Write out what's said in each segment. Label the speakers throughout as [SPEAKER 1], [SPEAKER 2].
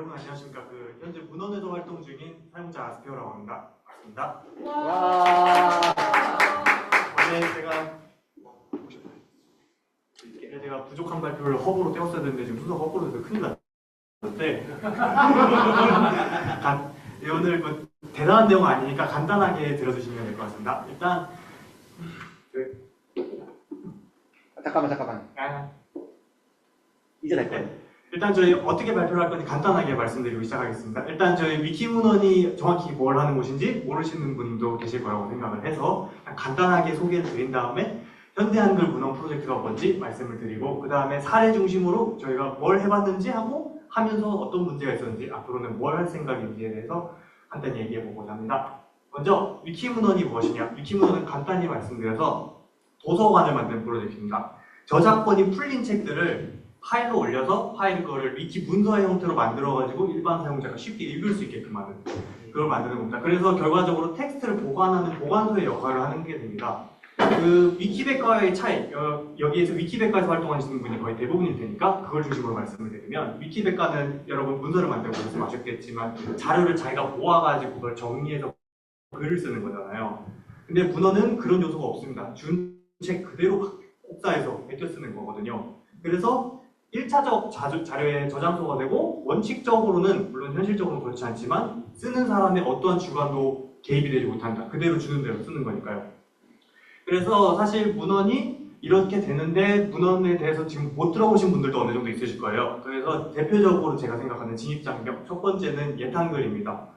[SPEAKER 1] 여러분 안녕하십니까. 그 현재 문헌에서 활동 중인 사용자 아스페어라고 합니다. 반갑습니다.
[SPEAKER 2] 와.
[SPEAKER 1] 원래 제가 원래 제가 부족한 발표를 허브로 떼었어야 되는데 지금 순서 거꾸로 돼서 큰일 났는데 간- 예, 오늘 뭐 대단한 내용 아니니까 간단하게 들어주시면 될 것 같습니다. 일단
[SPEAKER 2] 잠깐만 잠깐만.
[SPEAKER 1] 아,
[SPEAKER 2] 이제 될 거야.
[SPEAKER 1] 일단 저희 어떻게 발표를 할 건지 간단하게 말씀드리고 시작하겠습니다. 일단 저희 위키문헌이 정확히 뭘 하는 곳인지 모르시는 분도 계실 거라고 생각을 해서 간단하게 소개를 드린 다음에 현대 한글 문헌 프로젝트가 뭔지 말씀을 드리고 그 다음에 사례 중심으로 저희가 뭘 해봤는지 하고 하면서 어떤 문제가 있었는지 앞으로는 뭘 할 생각인지에 대해서 간단히 얘기해 보고자 합니다. 먼저 위키문헌이 무엇이냐? 위키문헌은 간단히 말씀드려서 도서관을 만든 프로젝트입니다. 저작권이 풀린 책들을 파일로 올려서 파일 거를 위키 문서의 형태로 만들어가지고 일반 사용자가 쉽게 읽을 수 있게끔 하는 그걸 만드는 겁니다. 그래서 결과적으로 텍스트를 보관하는 보관소의 역할을 하는 게 됩니다. 그 위키백과의 차이, 여, 여기에서 위키백과에서 활동하시는 분이 거의 대부분일 테니까 그걸 중심으로 말씀을 드리면 위키백과는 여러분 문서를 만들고 말씀하셨겠지만 자료를 자기가 모아가지고 그걸 정리해서 글을 쓰는 거잖아요. 근데 문헌은 그런 요소가 없습니다. 준 책 그대로 복사해서 베껴 쓰는 거거든요. 그래서 1차적 자주, 자료의 저장소가 되고 원칙적으로는 물론 현실적으로는 그렇지 않지만 쓰는 사람의 어떠한 주관도 개입이 되지 못한다. 그대로 주는 대로 쓰는 거니까요. 그래서 사실 문헌이 이렇게 되는데 문헌에 대해서 지금 못 들어보신 분들도 어느 정도 있으실 거예요. 그래서 대표적으로 제가 생각하는 진입장벽 첫 번째는 예탄글입니다.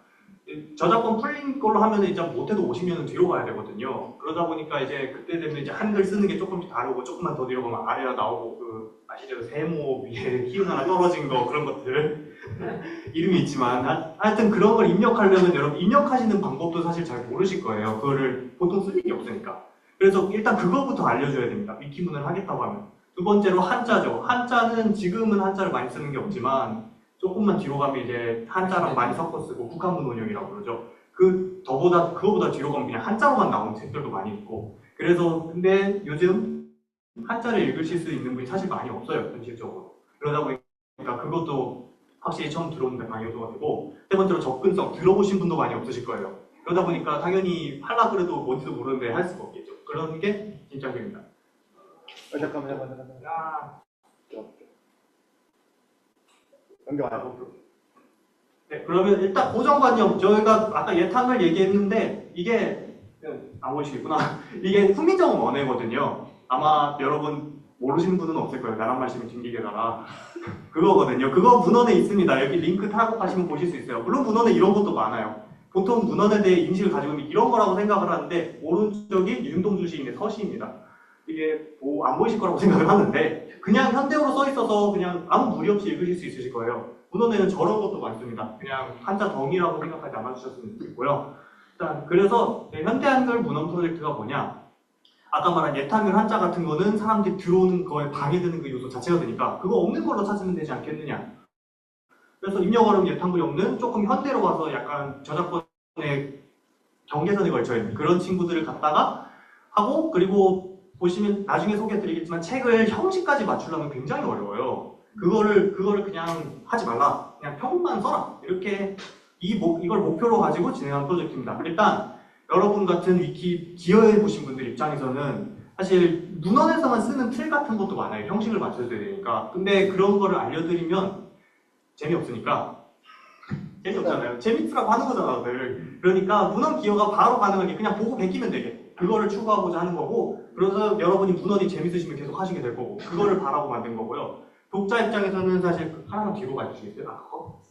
[SPEAKER 1] 저작권 풀린 걸로 하면 이제 못해도 50년은 뒤로 가야 되거든요. 그러다 보니까 이제 그때 되면 이제 한글 쓰는 게 조금씩 다르고 조금만 더 뒤로 가면 아래가 나오고 그 아시죠? 세모 위에 키운 하나 떨어진 거 그런 것들 이름이 있지만 하- 하여튼 그런 걸 입력하려면 여러분 입력하시는 방법도 사실 잘 모르실 거예요. 그거를 보통 쓸 일이 없으니까. 그래서 일단 그거부터 알려줘야 됩니다. 위키문을 하겠다고 하면. 두 번째로 한자죠. 한자는 지금은 한자를 많이 쓰는 게 없지만 조금만 뒤로 가면 이제 한자랑 많이 섞어 쓰고 국한문 원형이라고 그러죠. 그 더보다 그거보다 뒤로 가면 그냥 한자로만 나오는 책들도 많이 있고. 그래서 근데 요즘 한자를 읽으실 수 있는 분이 사실 많이 없어요. 현실적으로. 그러다 보니까 그것도 확실히 처음 들어오는 데 많이 요소가 되고 세 번째로 접근성 들어보신 분도 많이 없으실 거예요. 그러다 보니까 당연히 하려 그래도 뭔지도 모르는데 할 수가 없겠죠. 그런 게 진짜입니다.
[SPEAKER 2] 어, 잠깐만 잠깐만 잠깐만.
[SPEAKER 1] 야,
[SPEAKER 2] 연결하고.
[SPEAKER 1] 네, 그러면 일단 고정관념 저희가 아까 예탕을 얘기했는데 이게 안 보이시겠구나. 이게 훈민정음 원회거든요. 아마 여러분 모르시는 분은 없을 거예요. 나랑 말씀이 튕기게다가 그거거든요. 그거 문헌에 있습니다. 여기 링크 타고 가시면 보실 수 있어요. 물론 문헌에 이런 것도 많아요. 보통 문헌에 대해 인식을 가지고 있는 이런 거라고 생각을 하는데 오른쪽이 윤동주 시인의 서시입니다. 이게 뭐 안 보이실 거라고 생각을 하는데 그냥 현대어로 써 있어서 그냥 아무 무리 없이 읽으실 수 있으실 거예요. 문헌에는 저런 것도 많습니다. 그냥 한자 덩이라고 생각하지 않아주셨으면 좋겠고요. 일단 그래서 네, 현대 한글 문헌 프로젝트가 뭐냐? 아까 말한 예탄글 한자 같은 거는 사람들이 들어오는 거에 방해되는 그 요소 자체가 되니까 그거 없는 걸로 찾으면 되지 않겠느냐? 그래서 입력 어려운 예탄글이 없는 조금 현대로 가서 약간 저작권의 경계선에 걸쳐 있는 그런 친구들을 갖다가 하고 그리고 보시면 나중에 소개해드리겠지만 책을 형식까지 맞추려면 굉장히 어려워요. 그거를 그거를 그냥 하지 말라. 그냥 평만 써라. 이렇게 이 목, 이걸 목표로 가지고 진행한 프로젝트입니다. 일단 여러분 같은 위키 기여해 보신 분들 입장에서는 사실 문헌에서만 쓰는 틀 같은 것도 많아요. 형식을 맞춰줘야 되니까. 근데 그런 거를 알려드리면 재미없으니까. 재미없잖아요. 재밌으라고 하는 거잖아, 다들. 그러니까 문헌 기여가 바로 가능하게 그냥 보고 베끼면 되게. 그거를 추구하고자 하는 거고, 그래서 여러분이 문헌이 재밌으시면 계속 하시게 될 거고, 그거를 바라고 만든 거고요. 독자 입장에서는 사실 하나만 뒤로 가주시겠어요? 아, 그거?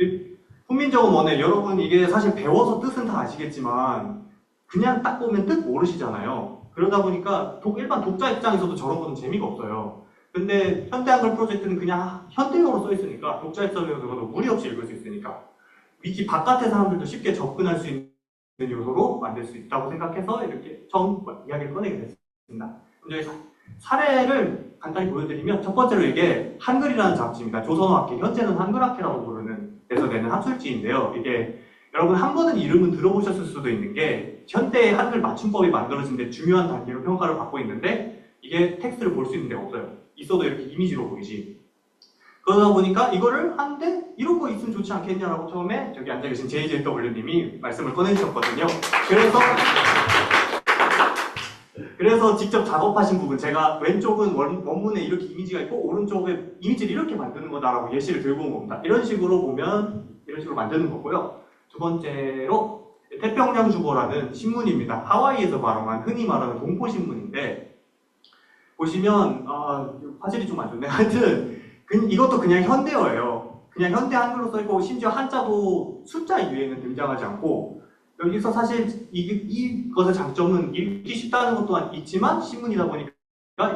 [SPEAKER 1] 이 훈민정음 원에 여러분 이게 사실 배워서 뜻은 다 아시겠지만 그냥 딱 보면 뜻 모르시잖아요. 그러다 보니까 독- 일반 독자 입장에서도 저런 거는 재미가 없어요. 근데 현대 한글 프로젝트는 그냥 현대어로 써 있으니까 독자 입장에서도 무리 없이 읽을 수 있으니까 위키 바깥의 사람들도 쉽게 접근할 수 있는 요소로 만들 수 있다고 생각해서 이렇게 처음 이야기를 꺼내게 됐습니다. 사- 사례를 간단히 보여드리면 첫 번째로 이게 한글이라는 잡지입니다. 조선어학회 현재는 한글학회라고 부르는 데서 내는 학술지인데요. 이게 여러분 한 번은 이름은 들어보셨을 수도 있는 게 현대의 한글 맞춤법이 만들어진 데 중요한 단계로 평가를 받고 있는데 이게 텍스트를 볼 수 있는 데가 없어요. 있어도 이렇게 이미지로 보이지. 그러다 보니까 이거를 하는데 이런 거 있으면 좋지 않겠냐라고 처음에 저기 앉아 계신 JJW님이 말씀을 꺼내주셨거든요. 그래서 그래서 직접 작업하신 부분 제가 왼쪽은 원, 원문에 이렇게 이미지가 있고 오른쪽에 이미지를 이렇게 만드는 거다라고 예시를 들고 온 겁니다. 이런 식으로 보면 이런 식으로 만드는 거고요. 두 번째로 태평양 주보라는 신문입니다. 하와이에서 발행한 흔히 말하는 동포 신문인데 보시면 아, 화질이 좀 안 좋네. 하여튼 그- 이것도 그냥 현대어예요. 그냥 현대 한글로 써있고 심지어 한자도 숫자 위에는 등장하지 않고 여기서 사실 이, 이것의 장점은 읽기 쉽다는 것 또한 있지만 신문이다 보니까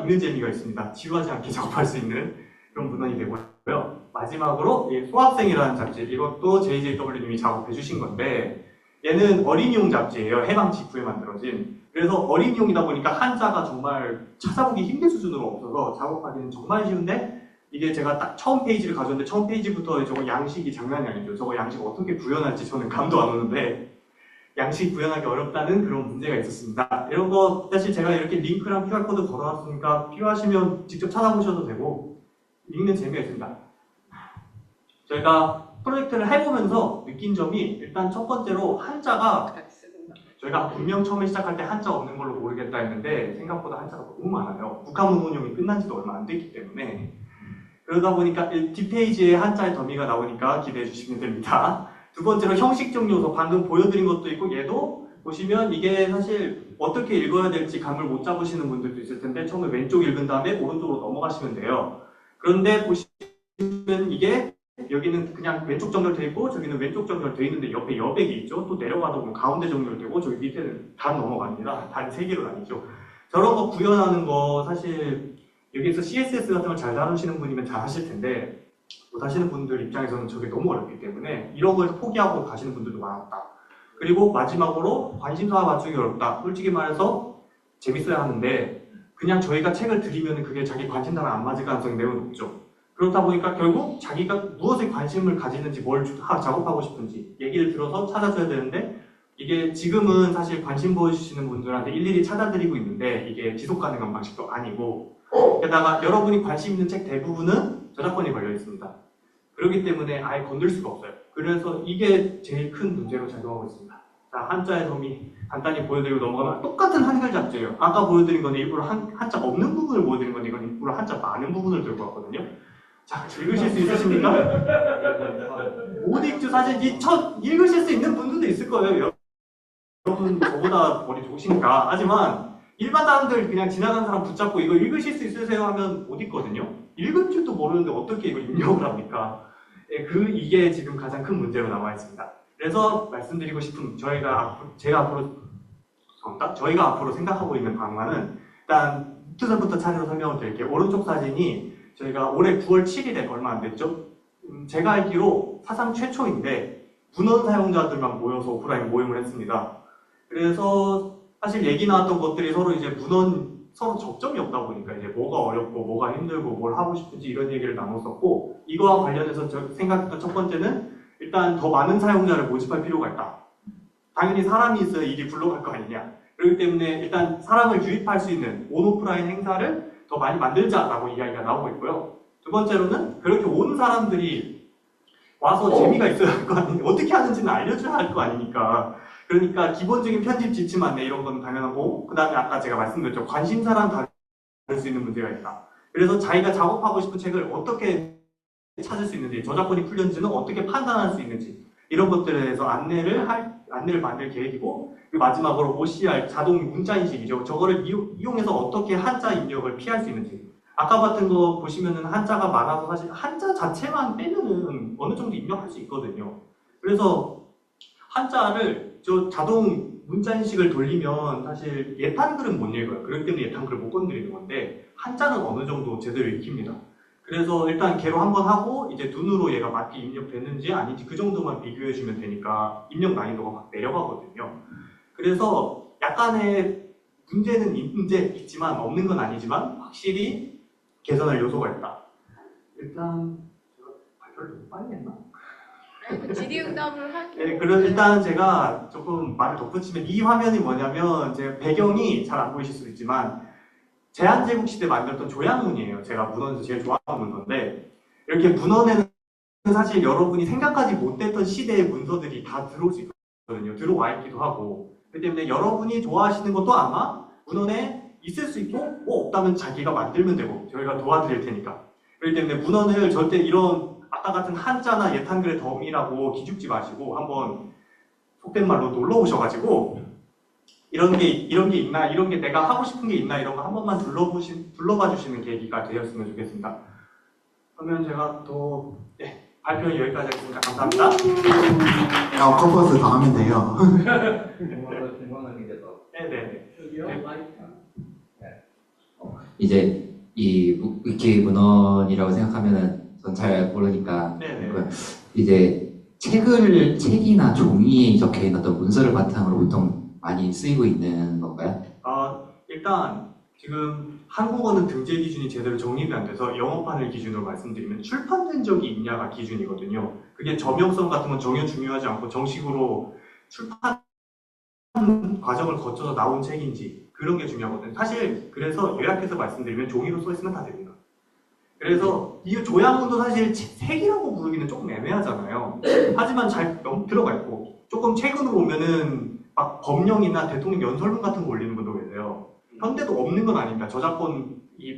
[SPEAKER 1] 읽는 재미가 있습니다. 지루하지 않게 작업할 수 있는 그런 문헌이 되고요. 마지막으로 이 소학생이라는 잡지 이것도 JJW님이 작업해 주신 건데 얘는 어린이용 잡지예요. 해방 직후에 만들어진. 그래서 어린이용이다 보니까 한자가 정말 찾아보기 힘든 수준으로 없어서 작업하기는 정말 쉬운데 이게 제가 딱 처음 페이지를 가져왔는데 처음 페이지부터 저거 양식이 장난이 아니죠. 저거 양식 어떻게 구현할지 저는 감도 안 오는데 양식 구현하기 어렵다는 그런 문제가 있었습니다. 이런 거 사실 제가 이렇게 링크랑 QR코드 걸어놨으니까 필요하시면 직접 찾아보셔도 되고 읽는 재미가 있습니다. 저희가 프로젝트를 해보면서 느낀 점이 일단 첫 번째로 한자가 저희가 분명 처음에 시작할 때 한자 없는 걸로 모르겠다 했는데 생각보다 한자가 너무 많아요. 북한 문헌용이 끝난 지도 얼마 안 됐기 때문에 그러다 보니까 이 뒷페이지에 한자의 더미가 나오니까 기대해 주시면 됩니다. 두 번째로 형식적 요소 방금 보여드린 것도 있고 얘도 보시면 이게 사실 어떻게 읽어야 될지 감을 못 잡으시는 분들도 있을 텐데 처음에 왼쪽 읽은 다음에 오른쪽으로 넘어가시면 돼요. 그런데 보시면 이게 여기는 그냥 왼쪽 정렬돼 있고 저기는 왼쪽 정렬돼 있는데 옆에 여백이 있죠. 또 내려가다 보면 가운데 정렬되고 저기 밑에는 단 넘어갑니다. 단 세 개로 나뉘죠. 저런 거 구현하는 거 사실 여기서 CSS 같은 걸 잘 다루시는 분이면 잘 하실 텐데 못 하시는 분들 입장에서는 저게 너무 어렵기 때문에 이런 걸 포기하고 가시는 분들도 많았다. 그리고 마지막으로 관심사 맞추기 어렵다. 솔직히 말해서 재밌어야 하는데 그냥 저희가 책을 드리면 그게 자기 관심사랑 안 맞을 가능성이 매우 높죠. 그렇다 보니까 결국 자기가 무엇에 관심을 가지는지 뭘 작업하고 싶은지 얘기를 들어서 찾아줘야 되는데 이게 지금은 사실 관심 보여주시는 분들한테 일일이 찾아드리고 있는데 이게 지속 가능한 방식도 아니고 게다가 여러분이 관심 있는 책 대부분은 저작권이 걸려 있습니다. 그렇기 때문에 아예 건들 수가 없어요. 그래서 이게 제일 큰 문제로 작용하고 있습니다. 자, 한자의 점이 간단히 보여드리고 넘어가면 똑같은 한글 잡지예요. 아까 보여드린 건 일부러 한, 한자 없는 부분을 보여드린 건데 이건 일부러 한자 많은 부분을 들고 왔거든요. 자, 읽으실 수 있으십니까? 못 읽죠. 사실 이 첫 읽으실 수 있는 분들도 있을 거예요. 여러분 저보다 머리 좋으시니까. 하지만 일반 사람들 그냥 지나가는 사람 붙잡고 이거 읽으실 수 있으세요 하면 못 읽거든요. 읽을 줄도 모르는데 어떻게 이걸 입력을 합니까? 예, 그 이게 지금 가장 큰 문제로 남아 있습니다. 그래서 말씀드리고 싶은 저희가 앞으로 제가 앞으로 죄송합니다. 저희가 앞으로 생각하고 있는 방안은 일단 투선부터 차례로 설명을 드릴게요. 오른쪽 사진이 저희가 올해 9월 7일에 얼마 안 됐죠? 음, 제가 알기로 사상 최초인데 문헌 사용자들만 모여서 오프라인 모임을 했습니다. 그래서 사실 얘기 나왔던 것들이 서로 이제 문헌 서로 접점이 없다 보니까 이제 뭐가 어렵고 뭐가 힘들고 뭘 하고 싶은지 이런 얘기를 나눴었고 이거와 관련해서 저 생각했던 첫 번째는 일단 더 많은 사용자를 모집할 필요가 있다. 당연히 사람이 있어야 일이 굴러갈 거 아니냐. 그렇기 때문에 일단 사람을 유입할 수 있는 온오프라인 행사를 더 많이 만들자라고 이야기가 나오고 있고요. 두 번째로는 그렇게 온 사람들이 와서 재미가 있어야 할 거 아니에요. 어떻게 하는지는 알려줘야 할 거 아니니까. 그러니까 기본적인 편집 지침 안내 이런 건 당연하고 그 다음에 아까 제가 말씀드렸죠. 관심사랑 다를 수 있는 문제가 있다. 그래서 자기가 작업하고 싶은 책을 어떻게 찾을 수 있는지 저작권이 풀렸는지는 어떻게 판단할 수 있는지 이런 것들에 대해서 안내를 할 안내를 만들 계획이고 그리고 마지막으로 OCR 자동 문자 인식이죠. 저거를 이용, 이용해서 어떻게 한자 입력을 피할 수 있는지 아까 같은 거 보시면은 한자가 많아서 사실 한자 자체만 빼면은 어느 정도 입력할 수 있거든요. 그래서 한자를 저 자동 문자 인식을 돌리면 사실 예탄글은 못 읽어요. 그렇기 때문에 예탄글을 못 건드리는 건데 한자는 어느 정도 제대로 읽힙니다. 그래서 일단 걔로 한번 하고 이제 눈으로 얘가 맞게 입력됐는지 아닌지 그 정도만 비교해 주면 되니까 입력 난이도가 확 내려가거든요. 그래서 약간의 문제는 있- 문제 있지만 없는 건 아니지만 확실히 개선할 요소가 있다. 일단 제가 발표를 너무 빨리 했나? 네, 그럼 일단 제가 조금 말을 덧붙이면 이 화면이 뭐냐면 제 배경이 잘 안 보이실 수도 있지만 제한제국 시대 만들었던 조약문이에요. 제가 문헌에서 제일 좋아하는 문헌인데 이렇게 문헌에는 사실 여러분이 생각하지 못했던 시대의 문서들이 다 들어올 수 있거든요. 들어와 있기도 하고. 그렇기 때문에 여러분이 좋아하시는 것도 아마 문헌에 있을 수 있고, 뭐 없다면 자기가 만들면 되고, 저희가 도와드릴 테니까. 그렇기 때문에 문헌을 절대 이런 아까 같은 한자나 예탄글의 덤이라고 기죽지 마시고, 한번 속된 말로 놀러 오셔가지고, 이런 게, 이런 게 있나, 이런 게 내가 하고 싶은 게 있나, 이런 거 한 번만 둘러보시, 둘러봐 주시는 계기가 되었으면 좋겠습니다. 그러면 제가 또, 네, 발표는 여기까지 하겠습니다. 감사합니다.
[SPEAKER 3] 야, 컴퍼스 더 하면 돼요.
[SPEAKER 4] 궁금한 게 있어서
[SPEAKER 1] 네네.
[SPEAKER 4] 저기요
[SPEAKER 5] 이제 이 무- 위키 문헌이라고 생각하면은 전 잘 모르니까
[SPEAKER 1] 네네.
[SPEAKER 5] 이제 책을 책이나 종이에 적혀 있는 어떤 문서를 바탕으로 보통 많이 쓰이고 있는 건가요?
[SPEAKER 1] 아, 일단 지금 한국어는 등재 기준이 제대로 정립이 안 돼서 영어판을 기준으로 말씀드리면 출판된 적이 있냐가 기준이거든요. 그게 저명성 같은 건 전혀 중요하지 않고 정식으로 출판 과정을 거쳐서 나온 책인지 그런 게 중요하거든요. 사실 그래서 요약해서 말씀드리면 종이로 써 있으면 다 됩니다. 그래서 이 조약문도 사실 책- 책이라고 부르기는 조금 애매하잖아요. 하지만 잘 넘- 들어가 있고 조금 최근으로 오면은 막 법령이나 대통령 연설문 같은 거 올리는 분도 계세요. 현대도 없는 건 아닙니다. 저작권이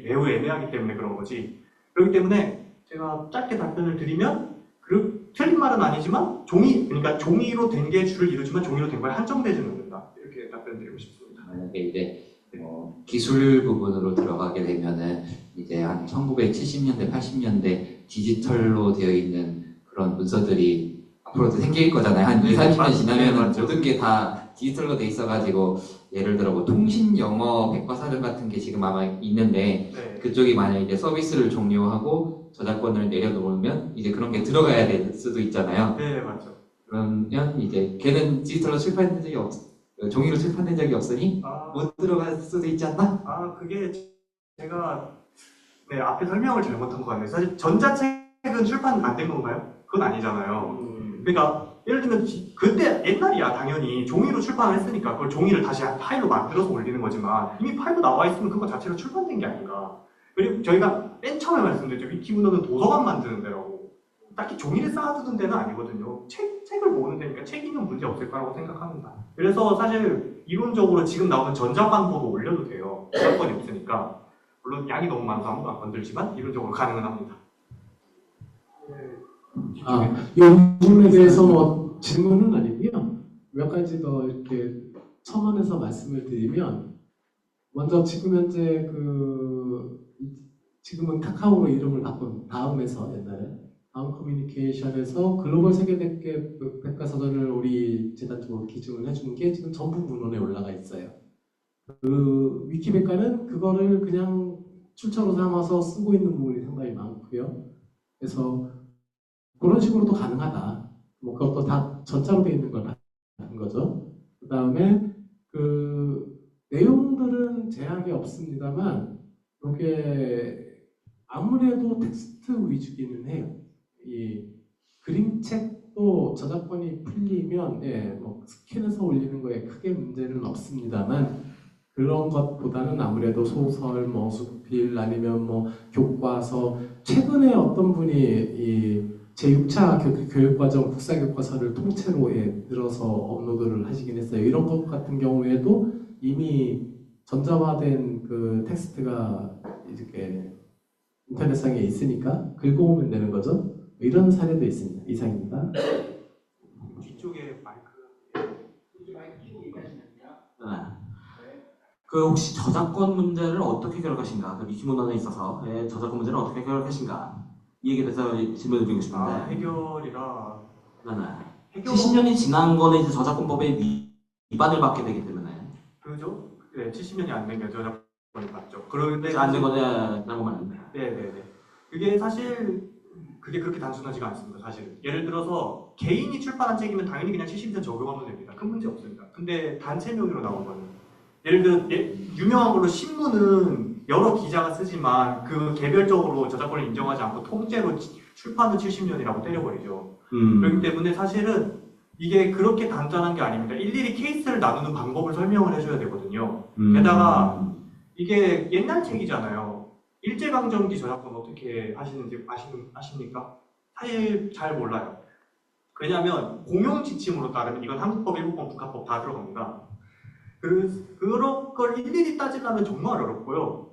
[SPEAKER 1] 매우 애매하기 때문에 그런 거지. 그렇기 때문에 제가 짧게 답변을 드리면 그 틀린 말은 아니지만 종이 그러니까 종이로 된 게 주를 이루지만 종이로 된 거에 한정되지는 않는다. 이렇게 답변 드리고 싶습니다.
[SPEAKER 5] 만약에 이제 뭐 기술 부분으로 들어가게 되면은 이제 한 1970년대, 80년대 디지털로 되어 있는 그런 문서들이 앞으로도 생길 거잖아요. 한 2,
[SPEAKER 1] 네,
[SPEAKER 5] 30년
[SPEAKER 1] 맞- 네,
[SPEAKER 5] 지나면
[SPEAKER 1] 맞죠.
[SPEAKER 5] 모든 게 다 디지털로 돼 있어가지고 예를 들어 뭐 통신 영어 백과사전 같은 게 지금 아마 있는데
[SPEAKER 1] 네.
[SPEAKER 5] 그쪽이 만약 이제 서비스를 종료하고 저작권을 내려놓으면 이제 그런 게 들어가야 될 수도 있잖아요.
[SPEAKER 1] 네, 맞죠.
[SPEAKER 5] 그러면 이제 걔는 디지털로 출판된 적이 없, 종이로 출판된 적이 없으니
[SPEAKER 1] 아,
[SPEAKER 5] 못 들어갈 수도 있지 않나?
[SPEAKER 1] 아 그게 제가 네 앞에 설명을 잘못한 것 같네요. 사실 전자책은 출판 안 된 건가요? 그건 아니잖아요. 그러니까 예를 들면 지- 그때 옛날이야 당연히 종이로 출판을 했으니까 그걸 종이를 다시 파일로 만들어서 올리는 거지만 이미 파일로 나와 있으면 그거 자체가 출판된 게 아닌가. 그리고 저희가 맨 처음에 말씀드렸죠 위키문헌은 도서관 만드는 데라고 딱히 종이를 쌓아두는 데는 아니거든요. 책, 책을 모으는 데니까 책이면 문제 없을 거라고 생각합니다. 그래서 사실 이론적으로 지금 나오는 전자판보도 올려도 돼요. 저작권이 없으니까. 물론 양이 너무 많아서 아무도 안 건들지만 이론적으로 가능은 합니다.
[SPEAKER 6] 아, 이 부분에 대해서 뭐 질문은 아니고요. 몇 가지 더 이렇게 첨언해서 말씀을 드리면 먼저 지금 현재 그 지금은 카카오로 이름을 바꾼 다음에서 옛날에 다음 커뮤니케이션에서 글로벌 세계 백개 백과사전을 우리 재단 쪽으로 기증을 해준 게 지금 전부 문헌에 올라가 있어요. 그 위키백과는 그거를 그냥 출처로 삼아서 쓰고 있는 부분이 상당히 많고요. 그래서 그런 식으로도 가능하다. 뭐 그것도 다 전자로 되어 있는 건 아닌 거죠. 그 다음에 그 내용들은 제약이 없습니다만 이게 아무래도 텍스트 위주기는 해요. 이 그림책도 저작권이 풀리면 예, 뭐 스캔해서 올리는 거에 크게 문제는 없습니다만 그런 것보다는 아무래도 소설, 뭐 수필 아니면 뭐 교과서 최근에 어떤 분이 이 제6차 교, 교육과정 국사교과서를 통째로 예, 들어서 업로드를 하시긴 했어요. 이런 것 같은 경우에도 이미 전자화된 그 텍스트가 이렇게 인터넷상에 있으니까 긁어오면 되는 거죠. 이런 사례도 있습니다. 이상입니다.
[SPEAKER 1] 뒤쪽에 마이크.
[SPEAKER 4] 그 혹시 저작권 문제를 어떻게 결각하신가? 그 위키문헌에 있어서 예, 저작권 문제를 어떻게 결각하신가? 이 얘기에 대해서 질문을 드리고 싶은데
[SPEAKER 1] 아, 해결이라
[SPEAKER 4] 네.
[SPEAKER 1] 해결
[SPEAKER 4] 70년이 지난 거는 이제 저작권법에 위, 위반을 받게 되기 때문에
[SPEAKER 1] 그죠? 네, 70년이 안 된 게 저작권이 맞죠. 그런데
[SPEAKER 4] 안된 거냐라고 말합니다.
[SPEAKER 1] 네네네. 그게 사실 그게 그렇게 단순하지가 않습니다. 사실 예를 들어서 개인이 출판한 책이면 당연히 그냥 70년 적용하면 됩니다. 큰 문제 없습니다. 근데 단체 명의로 나온 거는 예를 들어 예, 유명한 걸로 신문은 여러 기자가 쓰지만 그 개별적으로 저작권을 인정하지 않고 통째로 치- 출판은 70년이라고 때려버리죠.
[SPEAKER 4] 음.
[SPEAKER 1] 그렇기 때문에 사실은 이게 그렇게 간단한 게 아닙니다. 일일이 케이스를 나누는 방법을 설명을 해줘야 되거든요.
[SPEAKER 4] 음.
[SPEAKER 1] 게다가 이게 옛날 책이잖아요. 일제강점기 저작권 어떻게 하시는지 아십니까? 사실 잘 몰라요. 왜냐하면 공용 지침으로 따르면 이건 한국법, 일본법, 북한법 다 들어갑니다. 그, 그런 걸 일일이 따지려면 정말 어렵고요.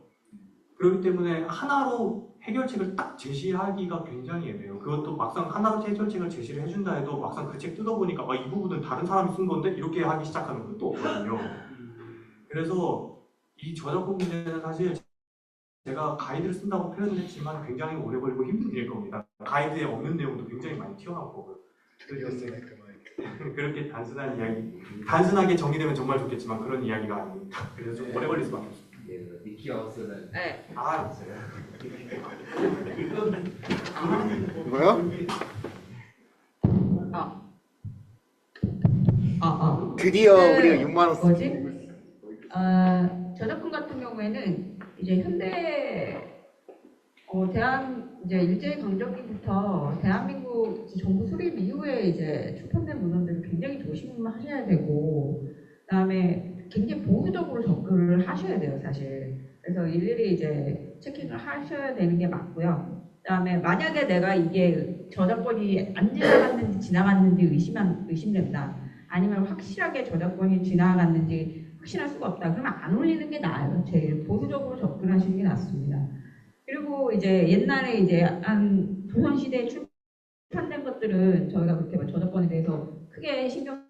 [SPEAKER 1] 그렇기 때문에 하나로 해결책을 딱 제시하기가 굉장히 애매해요. 그것도 막상 하나로 해결책을 제시를 해준다 해도 막상 그 책 뜯어보니까 아, 이 부분은 다른 사람이 쓴 건데 이렇게 하기 시작하는 것도 없거든요. 그래서 이 저작권 문제는 사실 제가 가이드를 쓴다고 표현을 했지만 굉장히 오래 걸리고 힘든 일일 겁니다. 가이드에 없는 내용도 굉장히 많이 튀어나올 거고요. 그 렇게 단순한 이야기, 단순하게 정리되면 정말 좋겠지만 그런 이야기가 아닙니다. 그래서 좀 오래 걸릴 수밖에 없습니다.
[SPEAKER 5] 미키하우스는
[SPEAKER 7] 네.
[SPEAKER 1] 아, 없어요.
[SPEAKER 2] 이거요?
[SPEAKER 7] 아, 아.
[SPEAKER 2] 드디어
[SPEAKER 7] 네.
[SPEAKER 2] 우리가 6만 원 쓰.
[SPEAKER 7] 뭐지? 아, 저작권 같은 경우에는 이제 현대 어, 대한 이제 일제 강점기부터 대한민국 정부 수립 이후에 이제 출판된 문헌들을 굉장히 조심하셔야 되고 그다음에 굉장히 보수적으로 접근을 하셔야 돼요, 사실. 그래서 일일이 이제 체킹을 하셔야 되는 게 맞고요. 그다음에 만약에 내가 이게 저작권이 안 지나갔는지 지나갔는지 의심한 의심된다. 아니면 확실하게 저작권이 지나갔는지 확신할 수가 없다. 그러면 안 올리는 게 나아요. 제일 보수적으로 접근하시는 게 낫습니다. 그리고 이제 옛날에 이제 한 조선시대에 출판된 것들은 저희가 그렇게 막 저작권에 대해서 크게 신경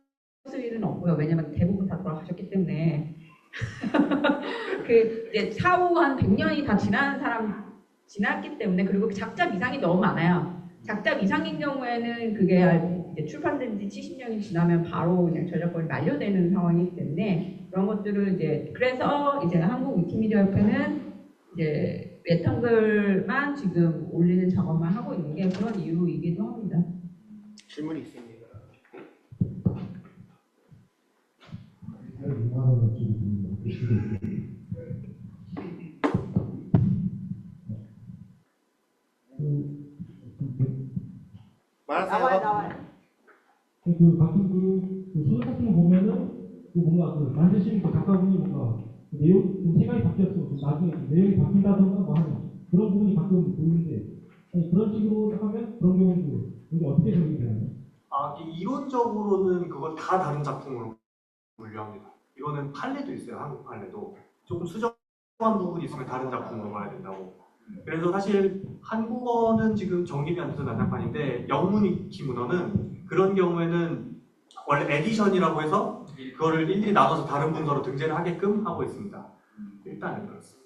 [SPEAKER 7] 쓸 일은 없고요. 왜냐면 대부분 다 돌아가셨기 때문에. 그 이제 사후 한 100년이 다 지난 사람 지났기 때문에 그리고 작자 미상이 너무 많아요. 작자 미상인 경우에는 그게 출판된 지 70년이 지나면 바로 그냥 저작권이 만료되는 상황이기 때문에 그런 것들을 이제 그래서 이제 한국 위키미디어 협회는 이제 외탕글만 지금 올리는 작업만 하고 있는 게 그런 이유이기도 합니다.
[SPEAKER 2] 질문이 있습니다. 말하세요.
[SPEAKER 7] 나와요.
[SPEAKER 8] 그 가끔 그, 그 소설 같은 거 보면은 그 뭔가 그 만드시는 그 작가분이 뭔가 그 내용 좀 생각이 바뀌었어 좀 나중에 좀 내용이 바뀐다던가 뭐 하는 그런 부분이 가끔 보이는데 아니, 그런 식으로 하면 그런 경우도 이게 어떻게 적용이 되나요?
[SPEAKER 1] 아, 이- 이론적으로는 그걸 다 다른 작품으로 분류합니다. 이거는 판례도 있어요. 한국 판례도. 조금 수정한 부분이 있으면 다른 작품으로 봐야 된다고. 그래서 사실 한국어는 지금 정립이 안 돼서 난장판인데 영문 위키 문헌은 그런 경우에는 원래 에디션이라고 해서 그거를 일일이 나눠서 다른 문서로 등재를 하게끔 하고 있습니다. 일단은 그렇습니다.